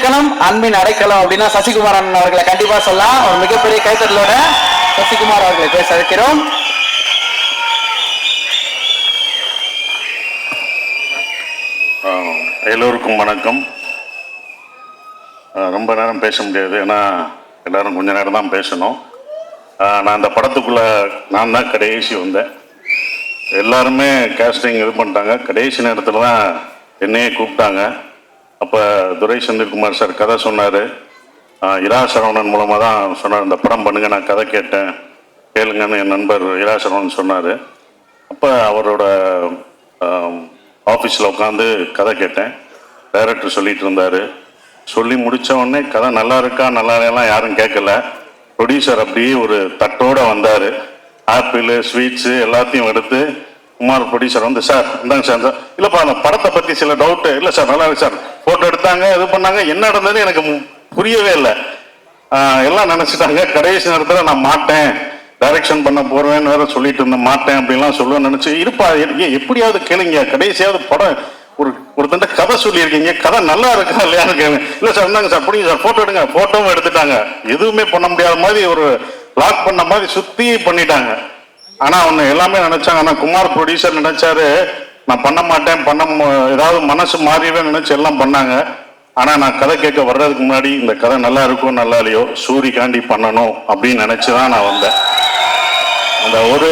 அடைக்கலம் அன்பின் அடைக்கலம் அப்படின்னா சசிகுமாரன் அவர்களை கண்டிப்பா சொல்லலாம். ஒரு மிகப்பெரிய கைத்தட்டலோட சசிகுமார் அவர்களை பேச வைக்கிறோம். ஆஹ் எல்லோருக்கும் வணக்கம். ரொம்ப நேரம் பேச முடியாது. ஏன்னா எல்லாரும் கொஞ்ச நேரம் தான் பேசணும். நான் அந்த படத்துக்குள்ள நான் தான் கடைசி வந்தேன். எல்லாருமே கேஸ்டிங் இது பண்ணிட்டாங்க. கடைசி நேரத்தில் தான் என்னையே கூப்பிட்டாங்க. அப்போ துரை செந்தில்குமார் சார் கதை சொன்னார். இரா சரவணன் மூலமாக தான் சொன்னார் இந்த படம் பண்ணுங்க நான் கதை கேட்டேன் கேளுங்கன்னு என் நண்பர் இரா சரவணன் சொன்னார். அப்போ அவரோட ஆஃபீஸில் உட்காந்து கதை கேட்டேன். டைரக்டர் சொல்லிட்டு இருந்தார். சொல்லி முடித்தவொடனே உடனே கதை நல்லா இருக்கா நல்லா எல்லாம் யாரும் கேட்கல. ப்ரொடியூசர் அப்படியே ஒரு தட்டோடு வந்தார். ஆப்பிள் ஸ்வீட்ஸு எல்லாத்தையும் எடுத்து குமார் ப்ரொடியூசர் வந்து சார் இந்தாங்க சார் இந்த- இல்லைப்பா அந்த படத்தை பற்றி சில டவுட்டு இல்லை சார் நல்லா இருக்கு சார். ஃபோட்டோ எடுத்தாங்க இது பண்ணாங்க. என்ன நடந்ததுன்னு எனக்கு மு- புரியவே இல்லை. எல்லாம் நினைச்சிட்டாங்க. கடைசி நேரத்தில் நான் மாட்டேன். டைரக்ஷன் பண்ண போறேன்னு வேற சொல்லிட்டு இருந்தேன். மாட்டேன் அப்படின்லாம் சொல்லுவேன் நினைச்சு இருப்பா எப்படியாவது கேளுங்க. கடைசியாவது படம் ஒரு ஒருத்தண்ட கதை சொல்லியிருக்கீங்க. கதை நல்லா இருக்கா இல்லையான்னு கேளுங்க இல்லை சார் இருந்தாங்க சார் பிடிங்க சார். ஃபோட்டோ எடுங்க. ஃபோட்டோவும் எடுத்துட்டாங்க. எதுவுமே பண்ண முடியாத மாதிரி ஒரு லாக் பண்ண மாதிரி சுத்தி பண்ணிட்டாங்க. ஆனால் ஒண்ணு எல்லாமே நினைச்சாங்க. ஆனால் குமார் ப்ரொடியூசர் நினைச்சாரு நான் பண்ண மாட்டேன் பண்ண மு- ஏதாவது மனசு மாறிவே நினைச்சு எல்லாம் பண்ணாங்க. ஆனா நான் கதை கேட்க வர்றதுக்கு முன்னாடி இந்த கதை நல்லா இருக்கும் நல்லா இல்லையோ சூரிகாண்டி பண்ணணும் அப்படின்னு நினைச்சுதான் நான் வந்தேன். அந்த ஒரு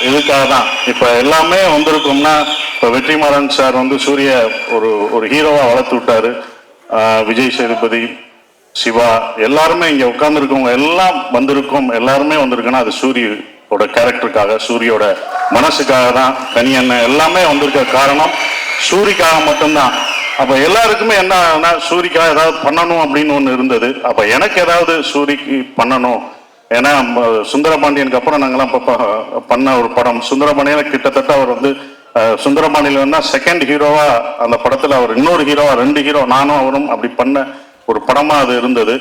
இதுக்காக தான். இப்ப எல்லாமே வந்திருக்கோம்னா இப்ப வெற்றிமாறன் சார் வந்து சூரிய ஒரு ஒரு ஹீரோவா வளர்த்து விட்டாரு. விஜய் சேதுபதி சிவா எல்லாருமே இங்க உட்கார்ந்துருக்கவங்க எல்லாம் வந்திருக்கோம் எல்லாருமே வந்திருக்குன்னா அது சூரிய சூரியோட கேரக்டருக்காக சூரியோட மனசுக்காக தான் கனி அண்ணன் எல்லாமே வந்திருக்க காரணம் சூரிக்காக மட்டும்தான். அப்போ எல்லாருக்குமே என்ன சூரிக்காக ஏதாவது பண்ணணும் அப்படின்னு ஒன்று இருந்தது. அப்போ எனக்கு ஏதாவது சூரிக்கு பண்ணணும். ஏன்னா சுந்தரபாண்டியனுக்கு அப்புறம் நாங்கள்லாம் இப்போ பண்ண ஒரு படம். சுந்தரபாண்டியன் கிட்டத்தட்ட அவர் வந்து சுந்தரபாண்டியில் சுந்தரபாண்டியன் செகண்ட் ஹீரோவா அந்த படத்தில் அவர் இன்னொரு ஹீரோவா ரெண்டு ஹீரோ நானும் அவரும் அப்படி பண்ண ஒரு படமாக அது இருந்தது.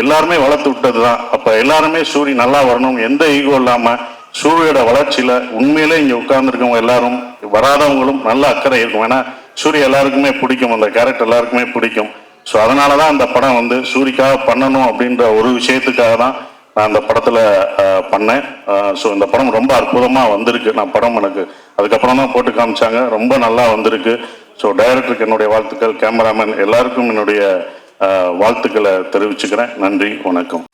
எல்லாருமே வளர்த்து விட்டது தான் அப்போ எல்லாருமே சூரி நல்லா வரணும். எந்த ஈகோ இல்லாமல் சூரியோட வளர்ச்சியில் உண்மையிலே இங்கே உட்கார்ந்துருக்கவங்க எல்லாரும் வராதவங்களும் நல்ல அக்கறை இருக்கும். ஏன்னா சூரிய எல்லாருக்குமே பிடிக்கும். அந்த கேரக்டர் எல்லாருக்குமே பிடிக்கும். ஸோ அதனால தான் அந்த படம் வந்து சூரிக்காக பண்ணணும் அப்படின்ற ஒரு விஷயத்துக்காக தான் நான் அந்த படத்தில் பண்ணேன். ஸோ இந்த படம் ரொம்ப அற்புதமாக வந்திருக்கு. நான் படம் எனக்கு அதுக்கப்புறம் தான் போட்டு காமிச்சாங்க. ரொம்ப நல்லா வந்திருக்கு. ஸோ டைரக்டருக்கு என்னுடைய வாழ்த்துக்கள் கேமராமேன் எல்லாருக்கும் என்னுடைய வாழ்த்துக்களை தெரிவிச்சுக்கிறேன். நன்றி வணக்கம்.